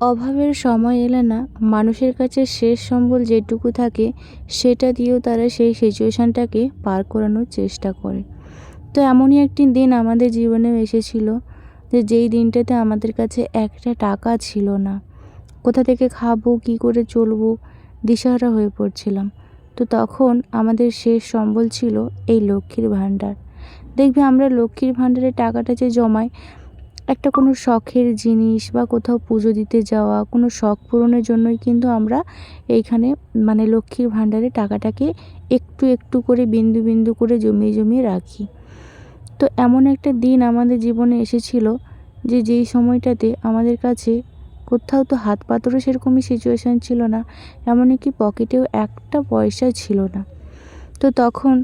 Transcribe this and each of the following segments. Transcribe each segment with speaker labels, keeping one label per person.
Speaker 1: অভাবের সময় এলে না, মানুষের কাছে শেষ সম্বল যেটুকু থাকে, সেটা দিয়েও তারা সেই সিচুয়েশানটাকে পার করানোর চেষ্টা করে। তো এমনই একটি দিন আমাদের জীবনেও এসেছিল যে যেই দিনটাতে আমাদের কাছে একটা টাকা ছিল না। কোথা থেকে খাব, কী করে চলবো, দিশাহারা হয়ে পড়ছিলাম। তো তখন আমাদের শেষ সম্বল ছিল এই লক্ষ্মীর ভাণ্ডার। দেখবে আমরা লক্ষ্মীর ভাণ্ডারে টাকাটা যে জমাই একটা কোনো শখের জিনিস বা কোথাও পুজো দিতে যাওয়া, কোনো শখ পূরণের জন্যই কিন্তু আমরা এইখানে মানে লক্ষ্মীর ভাণ্ডারে টাকাটাকে একটু একটু করে বিন্দু বিন্দু করে জমিয়ে জমিয়ে রাখি। তো এমন একটা দিন আমাদের জীবনে এসেছিল যে যেই সময়টাতে আমাদের কাছে কোথাও তো হাত পাতরও সেরকমই সিচুয়েশান ছিল না, এমনকি পকেটেও একটা পয়সা ছিল না। তো তখন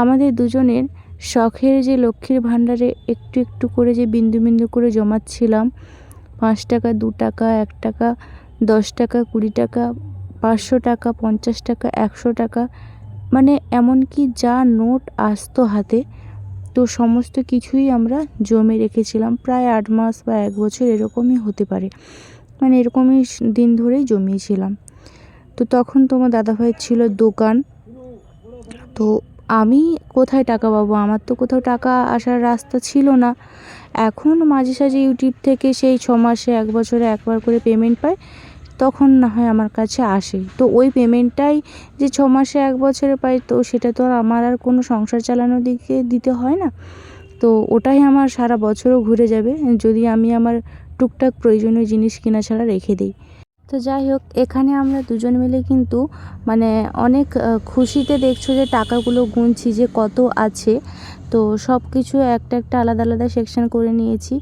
Speaker 1: আমাদের দুজনের শখের যে লক্ষ্মীর ভাণ্ডারে একটু একটু করে যে বিন্দু বিন্দু করে জমাচ্ছিলাম, পাঁচ টাকা, দু টাকা, এক টাকা, দশ টাকা, কুড়ি টাকা, পাঁচশো টাকা, পঞ্চাশ টাকা, একশো টাকা মানে এমনকি যা নোট আসতো হাতে, তো সমস্ত কিছুই আমরা জমে রেখেছিলাম। প্রায় আট মাস বা এক বছর এরকমই হতে পারে মানে এরকমই দিন ধরেই জমিয়েছিলাম। তো তখন তোমার দাদাভাইয়ের ছিল দোকান, তো আমি কোথায় টাকা পাবো? আমার তো কোথাও টাকা আসার রাস্তা ছিল না। এখন মাঝে সাঝে ইউটিউব থেকে সেই ছ মাসে, এক বছরে একবার করে পেমেন্ট পাই, তখন না হয় আমার কাছে আসে। তো ওই পেমেন্টটাই যে ছ মাসে, এক বছরে পাই, তো সেটা তো আর আমার আর কোনো সংসার চালানোর দিকে দিতে হয় না। তো ওটাই আমার সারা বছরও ঘুরে যাবে, যদি আমি আমার টুকটাক প্রয়োজনীয় জিনিস কেনা ছাড়া রেখে দিই। তো যাই হোক, এখানে আমরা দুজন মিলে কিন্তু মানে অনেক খুশিতে দেখছ যে টাকাগুলো গুনছি যে কত আছে। তো সব কিছু একটা একটা আলাদা আলাদা সেকশন করে নিয়েছি।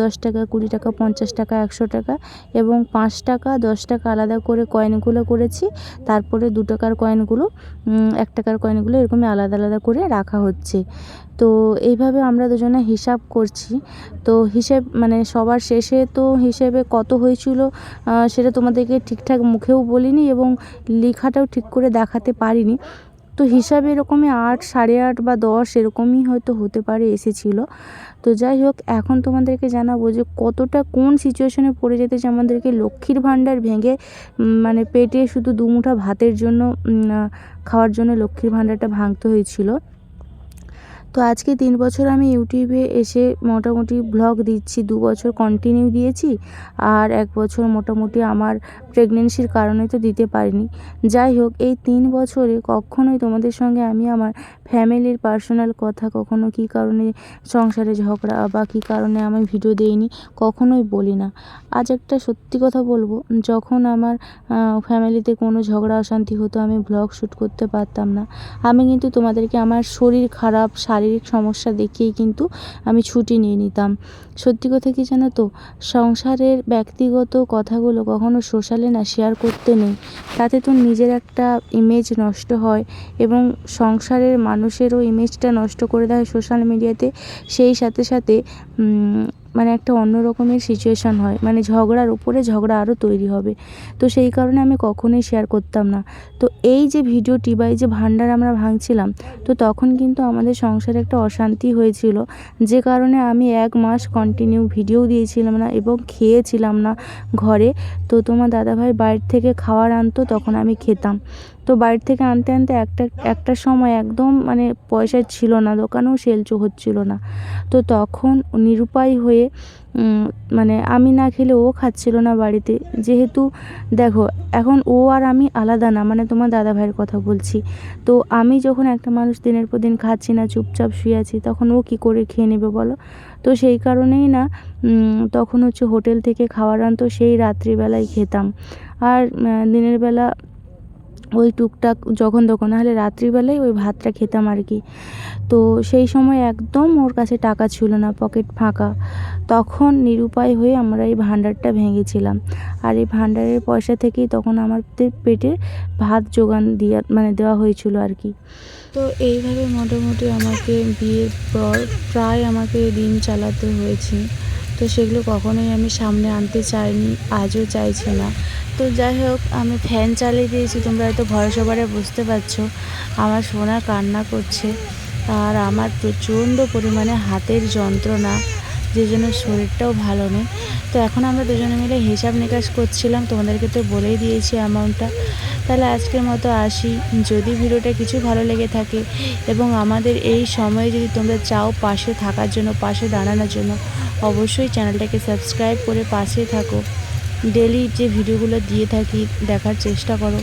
Speaker 1: দশ টাকা, কুড়ি টাকা, পঞ্চাশ টাকা, একশো টাকা এবং পাঁচ টাকা, দশ টাকা আলাদা করে কয়েনগুলো করেছি। তারপরে দু টাকার কয়েনগুলো এক টাকার কয়েনগুলো এরকমই আলাদা আলাদা করে রাখা হচ্ছে। তো এইভাবে আমরা দুজনে হিসাব করছি। তো হিসেব মানে সবার শেষে তো হিসেবে কত হয়েছিল সেটা তোমাদেরকে ঠিকঠাক মুখেও বলিনি এবং লেখাটাও ঠিক করে দেখাতে পারিনি। তো হিসাবে এরকমই আট, সাড়ে আট বা দশ এরকমই হয়তো হতে পারে, এসেছিল। তো যাই হোক, এখন তোমাদেরকে জানাব যে কতটা, কোন সিচুয়েশনে পড়ে যেতে যে আমাদেরকে লক্ষ্মীর ভাণ্ডার ভেঙে মানে পেটে শুধু দুমুঠা ভাতের জন্য খাওয়ার জন্য লক্ষ্মীর ভাণ্ডারটা ভাঙতে হয়েছিল। তো আজকে তিন বছর আমি ইউটিউবে এসে মোটামুটি ব্লগ দিচ্ছি, দু বছর কন্টিনিউ দিয়েছি আর এক বছর মোটামুটি আমার প্রেগনেন্সির কারণে তো দিতে পারিনি। যাই হোক, এই তিন বছরে কখনোই তোমাদের সঙ্গে আমি আমার ফ্যামিলির পার্সোনাল কথা, কখনো কী কারণে সংসারে ঝগড়া বা কী কারণে আমি ভিডিও দিইনি, কখনোই বলি না। আজ একটা সত্যি কথা বলব, যখন আমার ফ্যামিলিতে কোনো ঝগড়া অশান্তি হতো, আমি ব্লগ শ্যুট করতে পারতাম না। আমি কিন্তু তোমাদেরকে আমার শরীর খারাপ সমস্যা দেখিয়েই কিন্তু আমি ছুটি নিয়ে নিতাম। সত্যি কথা কি জানো তো? সংসারের ব্যক্তিগত কথাগুলো কখনো সোশ্যালে না শেয়ার করতে নেই। তাতে তো নিজের একটা ইমেজ নষ্ট হয় এবং সংসারের মানুষেরও ইমেজটা নষ্ট করে দেয় সোশ্যাল মিডিয়াতে সেই সাথে সাথে মানে একটা অন্য রকমের সিচুয়েশান হয়। মানে ঝগড়ার উপরে ঝগড়া আরও তৈরি হবে। তো সেই কারণে আমি কখনোই শেয়ার করতাম না। তো এই যে ভিডিওটি বা এই যে ভাণ্ডার আমরা ভাঙছিলাম, তো তখন কিন্তু আমাদের সংসারে একটা অশান্তি হয়েছিল। যে কারণে আমি এক মাস কন্টিনিউ ভিডিও দিয়েছিলাম না এবং খেয়েছিলাম না ঘরে। তো তোমার দাদাভাই বাইরে থেকে খাওয়ার আনতো, তখন আমি খেতাম। তো বাড়ির থেকে আনতে আনতে একটা একটা সময় একদম মানে পয়সা ছিল না, দোকানেও সেলচো হচ্ছিল না। তো তখন নিরুপায় হয়ে মানে আমি না খেলে ও খাচ্ছিল না বাড়িতে। যেহেতু দেখো, এখন ও আর আমি আলাদা না মানে তোমার দাদা ভাইয়ের কথা বলছি। তো আমি যখন একটা মানুষ দিনের পর দিন খাচ্ছি না, চুপচাপ শুয়ে আছি, তখন ও কী করে খেয়ে নেবে বলো? তো সেই কারণেই না তখন হচ্ছে হোটেল থেকে খাওয়ার আনতো, সেই রাত্রিবেলায় খেতাম। আর দিনের বেলা ওই টুকটাক যখন তখন, নাহলে রাত্রিবেলায় ওই ভাতটা খেতাম আর কি। তো সেই সময় একদম ওর কাছে টাকা ছিল না, পকেট ফাঁকা। তখন নিরুপায় হয়ে আমরা এই ভাণ্ডারটা ভেঙেছিলাম। আর এই ভাণ্ডারের পয়সা থেকেই তখন আমাদের পেটে ভাত যোগান দিয়া মানে দেওয়া হয়েছিল আর কি। তো এইভাবে মোটামুটি আমাকে বিয়ের পর প্রায় আমাকে দিন চালাতে হয়েছে। তো সেগুলো কখনোই আমি সামনে আনতে চাইনি, আজও চাইছি না। তো যাই হোক, আমি ফ্যান চালিয়ে দিয়েছি, তোমরা হয়তো ভয় সবারে বুঝতে পারছ। আমার সোনা কান্না করছে, আর আমার প্রচণ্ড পরিমাণে হাতের যন্ত্রণা, যে জন্য শরীরটাও ভালো নেই। তো এখন আমরা দুজনে মিলে হিসাব নিকাশ করছিলাম, তোমাদেরকে তো বলেই দিয়েছি অ্যামাউন্টটা তাহলে আজকের মতো আসি। যদি ভিডিওটা কিছু ভালো লেগে থাকে এবং আমাদের এই সময়ে যদি তোমরা চাও পাশে থাকার জন্য, পাশে দাঁড়ানোর জন্য, অবশ্যই চ্যানেলটাকে সাবস্ক্রাইব করে পাশে থাকো। ডেলি যে ভিডিওগুলো দিয়ে থাকি, দেখার চেষ্টা করো।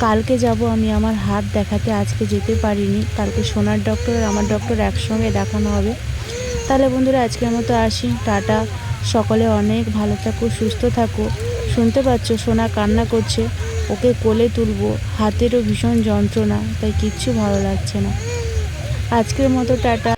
Speaker 1: কালকে যাব আমি, আমার হাত দেখাতে আজকে যেতে পারিনি। কালকে সোনার ডক্টর আর আমার ডক্টর একসঙ্গে দেখানো হবে। তাহলে বন্ধুরা, আজকের মতো আসি। টাটা। সকলে অনেক ভালো থাকো, সুস্থ থাকো। শুনতে পাচ্ছ, সোনা কান্না করছে। ওকে কোলে তুলবো। হাতেরও ভীষণ যন্ত্রণা, তাই কিচ্ছু ভালো লাগছে না। আজকের মতো টাটা।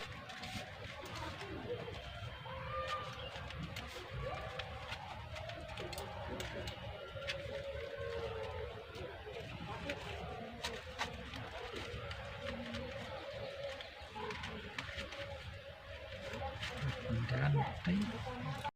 Speaker 1: Salamat tayo.